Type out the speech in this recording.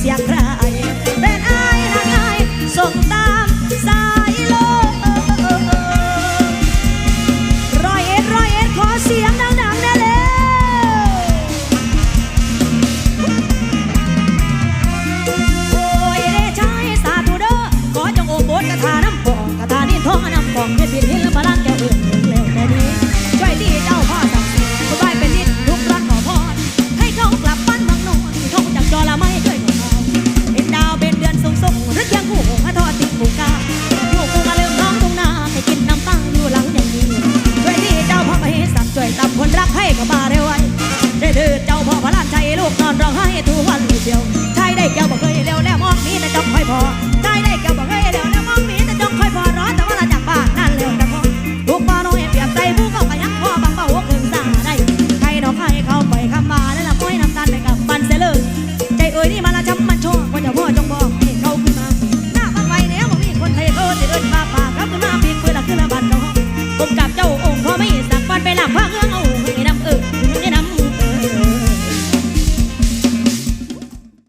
se atrás. มาเร็วไว้ได้เดือเจ้าพ่อพระลานใยลูกนอนร้องไห้ทุกวันเดียวใช้ได้แก้วบอกเคยเร็วแล้วมองนี้แต่จำไม่พอใช้